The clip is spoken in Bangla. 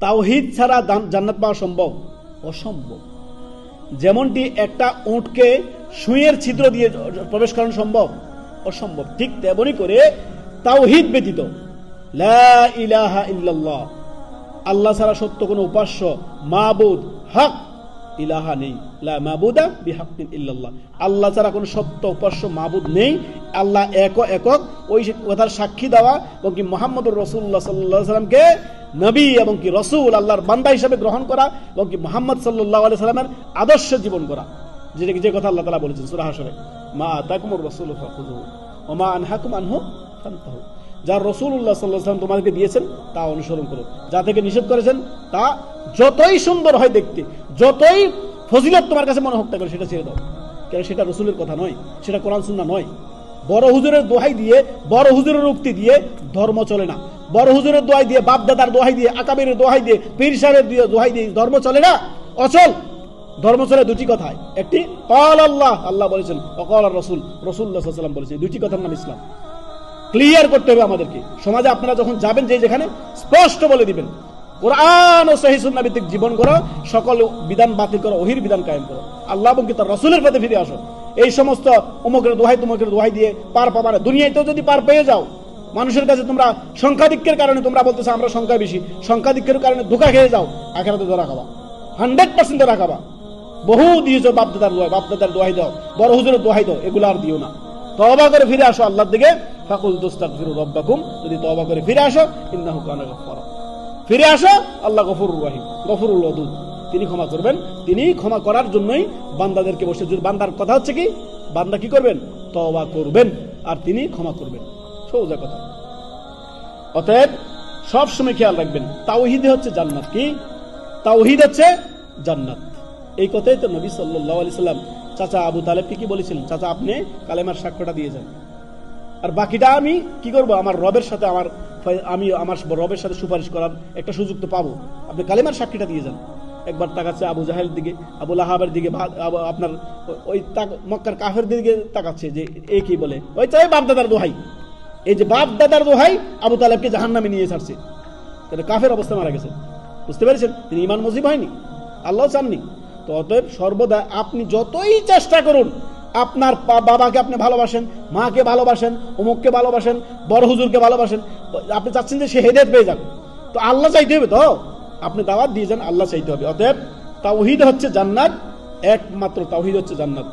তাওহিদ ছাড়া জান্নাত পাওয়া সম্ভব? অসম্ভব। যেমনটি একটা উঁটকে সুইয়ের ছিদ্র দিয়ে প্রবেশ করানো সম্ভব? অসম্ভব। ঠিক তেমনই করে তাওহিদ ব্যতীত ইলাহা ইল্লাল্লাহ, আল্লাহ ছাড়া সত্য কোনো উপাস্য মাহবুদ হক ইলাহা নেই। মাবুদা ইল্লাল্লাহ। আল্লাহ ছাড়া কোনো সত্য উপাস্য মাবুদ নেই। আল্লাহ এক একক। ওই কথার সাক্ষী দেওয়া এবং কি মোহাম্মদুর রসুল্লাহ সাল্লাহ সাল্লামকে নবী এবং কি রসুল আল্লাহর বান্দা হিসাবে গ্রহণ করা এবং কি মোহাম্মদ সাল্লাহ আলি সাল্লামের আদর্শ জীবন করা। যেটা যে কথা আল্লাহ তালা বলেছেন সুরাহ মা তাকুমুর রসুল ফাকুযু ও মা আনহাকুম আনহু যা রসুল্লাহ সাল্লাহ সাল্লাম তোমাদেরকে দিয়েছেন, তা অনুসরণ করো। যা থেকে নিষেধ করেছেন, তা যতই সুন্দর হয় দেখতে, যতই ফজিলত তোমার কাছে মনে না কেন সেটা ছেড়ে দাও। কেন সেটা রসুলের কথা নয়, সেটা কোরআন সুন্না নয়। বড় হুজুরের দোহাই দিয়ে, বড় হুজুরের উক্তি দিয়ে ধর্ম চলে না। বড় হুজুরের দোহাই দিয়ে, বাপদাদার দোহাই দিয়ে আকাবের দোহাই দিয়ে, পীর সাহেবের দিয়ে দোহাই দিয়ে ধর্ম চলে না। অচল। ধর্ম চলে দুটি কথায়। একটি কল আল্লাহ। আল্লাহ বলেছেন অকল রসুল। রসুল্লাহ সাল্লাম বলেছেন দুটি কথার নাম ইসলাম। ক্লিয়ার করতে হবে আমাদেরকে। সমাজে আপনারা যখন যাবেন যে যেখানে, স্পষ্ট বলে দিবেন। কোরআন ও সহি সুন্না ভিত্তিক জীবন করো সকল বিধান বাতিল করো ওহির বিধান কায়েম করো। আল্লাহ এবং তার রসুলের পথে ফিরে আসো। এই সমস্ত অমুকের দোহাই তুমকের দোহাই দিয়ে পার পাবা না দুনিয়াতেও যদি পার পেয়ে যাও, মানুষের কাছে তোমরা সংখ্যাধিক্যের কারণে তোমরা বলতেছো, আমরা সংখ্যা বেশি। সংখ্যাধিক্যের কারণে ধোকা খেয়ে যাও, আখেরাতে ধরা খাবা। হান্ড্রেড পার্সেন্ট ধরা খাবা। বহু দিয়েছ, বাপদাদার দোয়াই বাপদাদার দোহাই দাও, বড় হুজুরের দোহাই দাও, এগুলো আর দিও না। তবা করে ফিরে আসো আল্লাহর দিকে। ফাকুল যদি তবা করে ফিরে আসো ফিরে আসো, আল্লাহ গফুরুর রহিম, গফুরুল ওদুদ তিনি ক্ষমা করবেন, তিনি ক্ষমা করার জন্যই বান্দাদেরকে বসে বান্দার কথা হচ্ছে কি, বান্দা কি করবেন? তবা করবেন, আর তিনি ক্ষমা করবেন। সোজা কথা। অতএব, সব সময় খেয়াল রাখবেন, তাওহিদ হচ্ছে জান্নাত কি? তাওহিদ হচ্ছে জান্নাত। এই কথাই তো নবী সাল্লাল্লাহু আলাইহি সাল্লাম, চাচা আবু তালেবকে কি বলেছিলেন? চাচা, আপনি কালেমার সাক্ষ্যটা দিয়ে যান। আর বাকিটা আমি কি করব? আমার রবের সাথে আমার আমি আমার রবের সাথে সুপারিশ করার একটা সুযোগ তো পাবো। আপনি কালেমার সাক্ষীটা দিয়ে যান। একবার তাকাচ্ছে আবু জাহের দিকে, আবু লাহাবের দিকে আপনার ওই- মক্কার কাফের দিকে তাকাচ্ছে যে এ কি বলে? ওই চাই বাপদাদার দোহাই। এই যে বাপ দাদার দোহাই আবু তালেবকে জাহান নামে নিয়ে ছাড়ছে। তাহলে কাফের অবস্থা মারা গেছে। বুঝতে পেরেছেন? তিনি ইমান মজিব হয়নি। আল্লাহ চাননি। তো অতএব সর্বদা আপনি যতই চেষ্টা করুন আপনার বাবাকে আপনি ভালোবাসেন, মাকে ভালোবাসেন অমুককে ভালোবাসেন, বড় হুজুরকে ভালোবাসেন, আপনি চাচ্ছেন যে সে হেদায়ত পেয়ে যাবে তো আল্লাহ চাইতে হবে তো? আপনি দাওয়াত দিয়ে যান, আল্লাহ চাইতে হবে। অতএব তাওহিদ হচ্ছে জান্নাত, একমাত্র তাওহিদ হচ্ছে জান্নাত।